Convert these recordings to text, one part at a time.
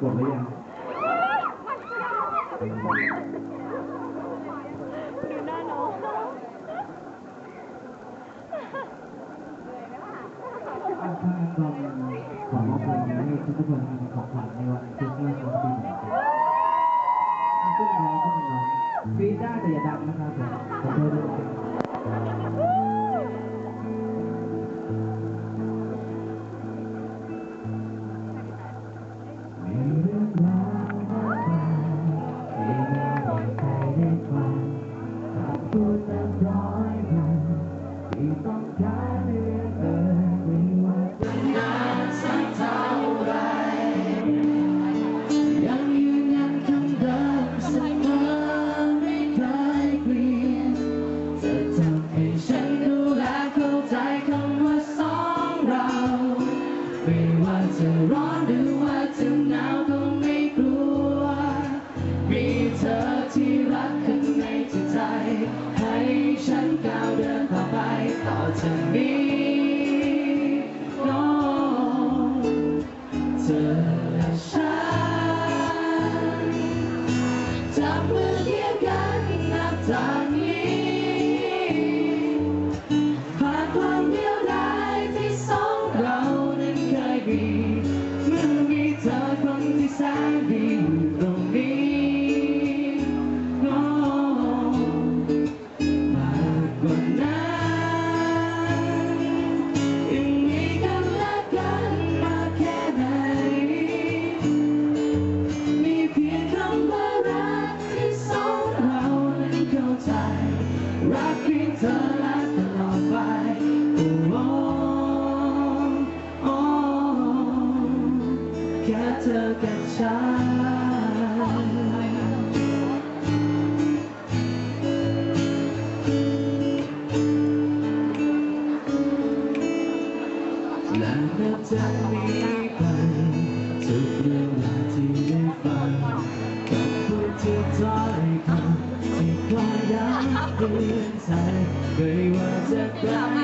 หมดหรือยังอันเชิญเราขอมอบเพลนให้ทุกคนเนของขวัญในวันคริสต์มาสของปีใหม่ขึ้นน้ขึ้นน้ฟีดได้แต่อย่าดังนะครับขอโทษด้วย to ธอกับฉันและนับจากนี้ไปทุกเรื่องราวที่ได้ฟังกับทุกที่ถ้อยคำที่คอยย้ำเตือนใจเคยว่าจะกลับ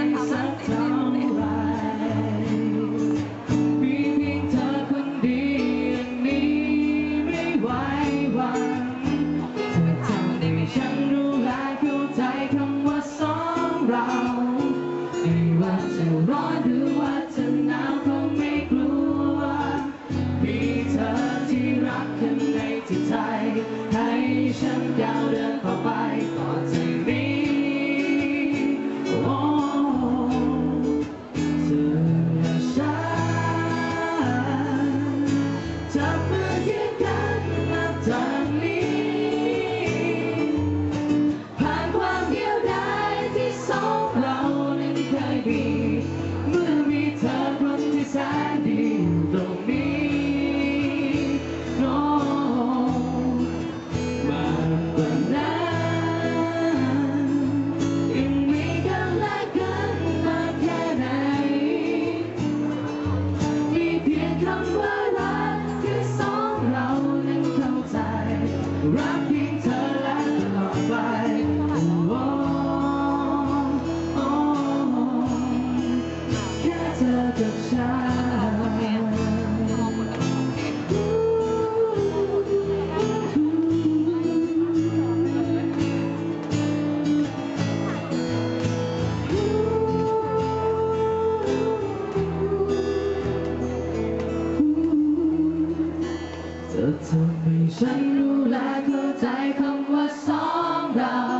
จะทำให้ฉันรู้และเข้าใจคำว่าสองเรา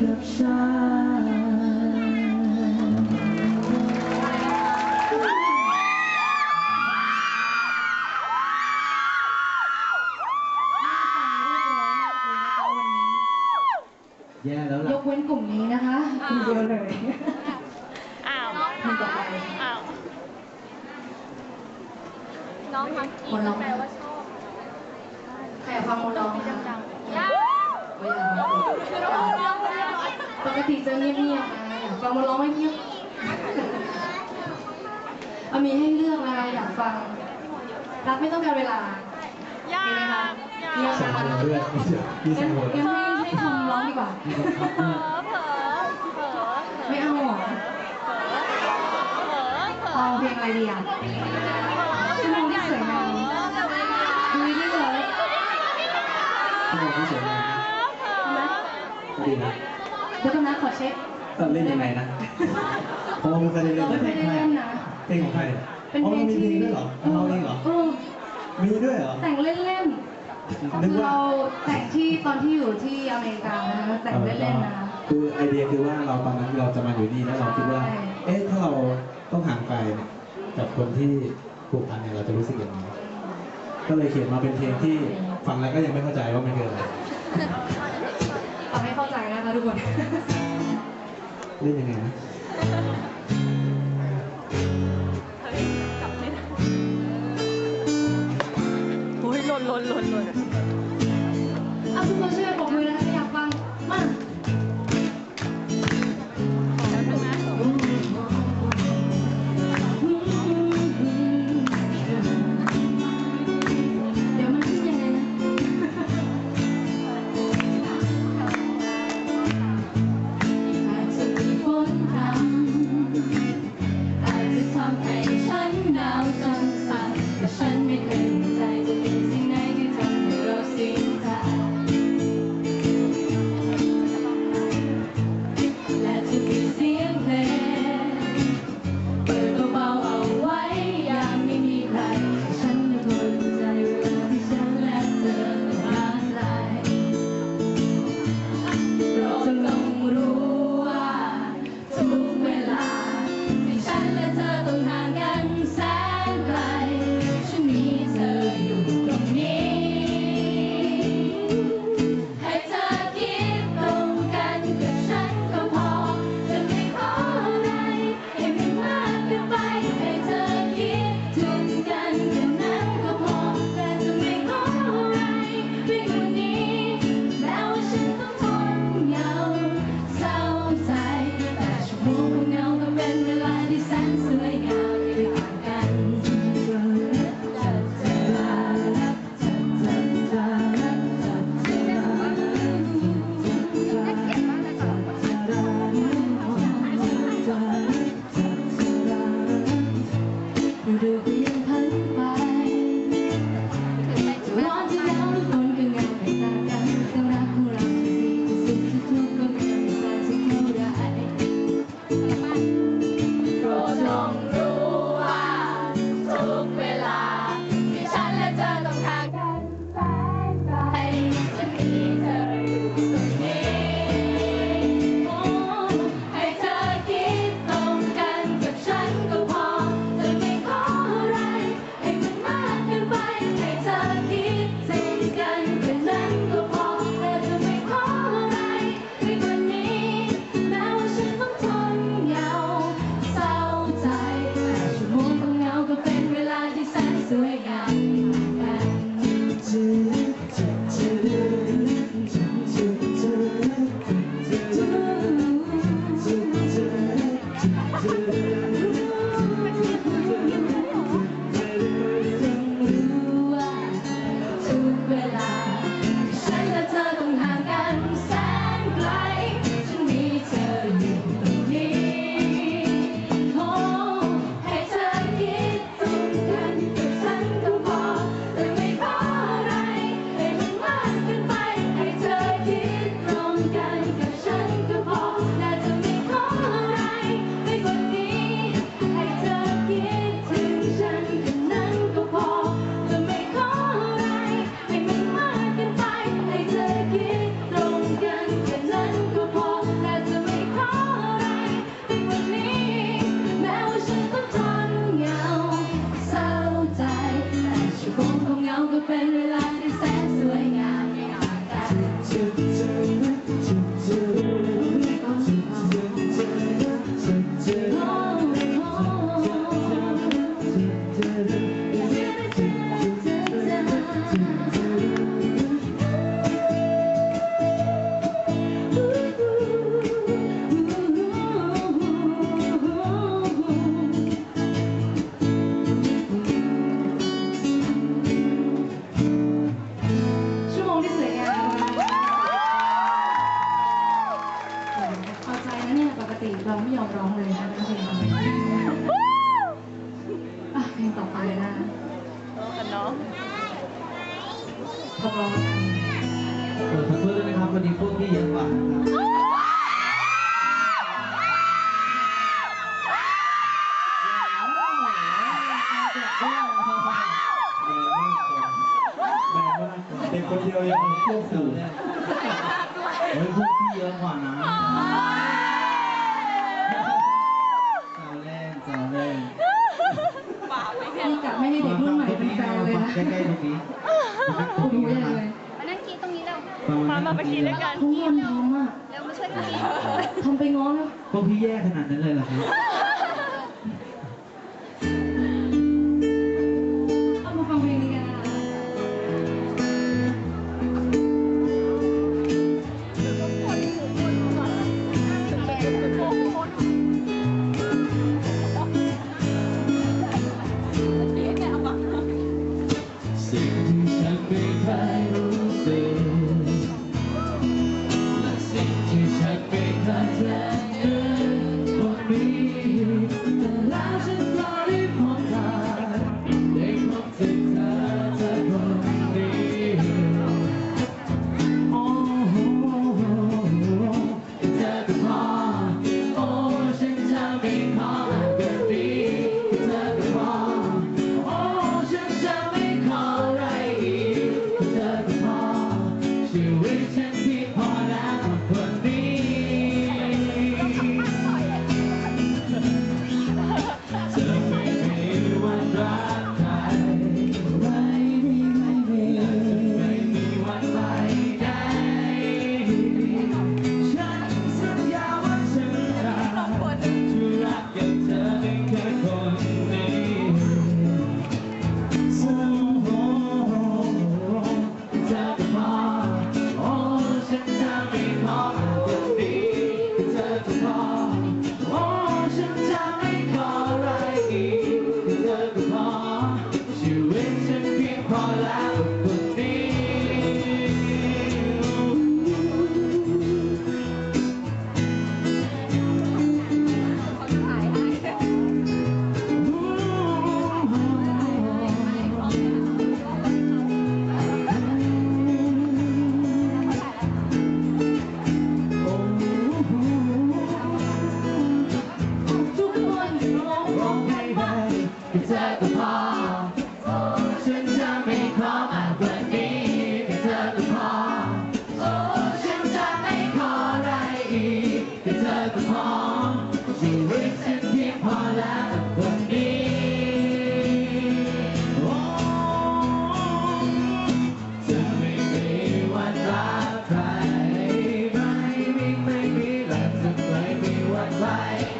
กับฉันแย่แล้วยกเว้นกลุ่มนี้นะคะคนเดียวเลย อ้าวนต่อไปอ้าวน้องฮักกี้แปลว่าชอบแต่ความมองน้องยังๆเา ปกติจะเงียบๆนะอยากฟังโมร้องไม่เงียบเอามีให้เลือกนะคะอยากฟัง รักไม่ต้องการเวลายามีไหมคะยามีสองคนเพื่อนพี่สงั้อนงคนงั้นให้ให้ทอมร้องดีกว่ามีคนทักเผลมาอเผลอเผลอไม่เอาหรอเผลอเผลอเผลอเอาเพลงอะไรดีอะชั่วโมงที่สวยงามดูนี่เลยชั่วโมงที่สวยงามเอาไหมก็ดีนะเดี๋ยวก่อนนะขอเช็คเออเล่นยังไงนะเพราะว่าไม่เคยได้เล่นเราไม่ได้เล่นนะ เพลงของใครเป็นอ๋อเพลมันงมีที่เพลงด้วยเหรอเราเองเหรอเออมีด้วยเหรอ แต่งเล่นๆนึกคือว่าเราแต่งที่ตอนที่อยู่ที่อเมริกานะคะแต่งเล่นๆนะ คือไอเดียคือว่าเราตอนนั้นเราจะมาอยู่นี่แล้วเราคิดว่าใช่เอ๊ะถ้าเราต้องห่างไกลเนี่ยกับคนที่ผูกพันเนี่ยเราจะรู้สึกยังไงก็เลยเขียนมาเป็นเพลงที่ฟังแล้วก็ยังไม่เข้าใจว่ามันคืออะไร เอาให้เข้าใจนะคะทุกคนเล่นยังไงนะโอ้ยหล่นหล่นหล่นหล่นเอาทุกคนช่วยกันปรบมือนะคะ กันทุกคนทำอะมากทำไปง้อนะ พวพี่แย่ขนาดนั้นเลยเหรอครับ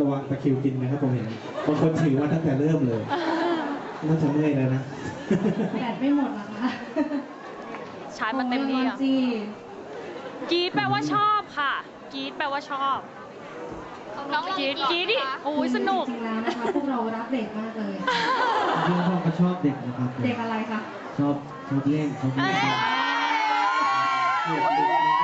ระวังตะคิวกินนะครับผมเห็นบางคนถือว่าตั้งแต่เริ่มเลยน่าจะเมื่อยแล้วนะแดดไม่หมดหรอคะใช้มันเต็มที่อะกีดแปลว่าชอบค่ะ กีดแปลว่าชอบน้องกีดกีดดิโอ้ยสนุกจริงแล้วนะคะพวกเรารักเด็กมากเลยเรื่องพ่ก็ชอบเด็กนะครับเด็กอะไรคะชอบชอบเล่นชอบเล่น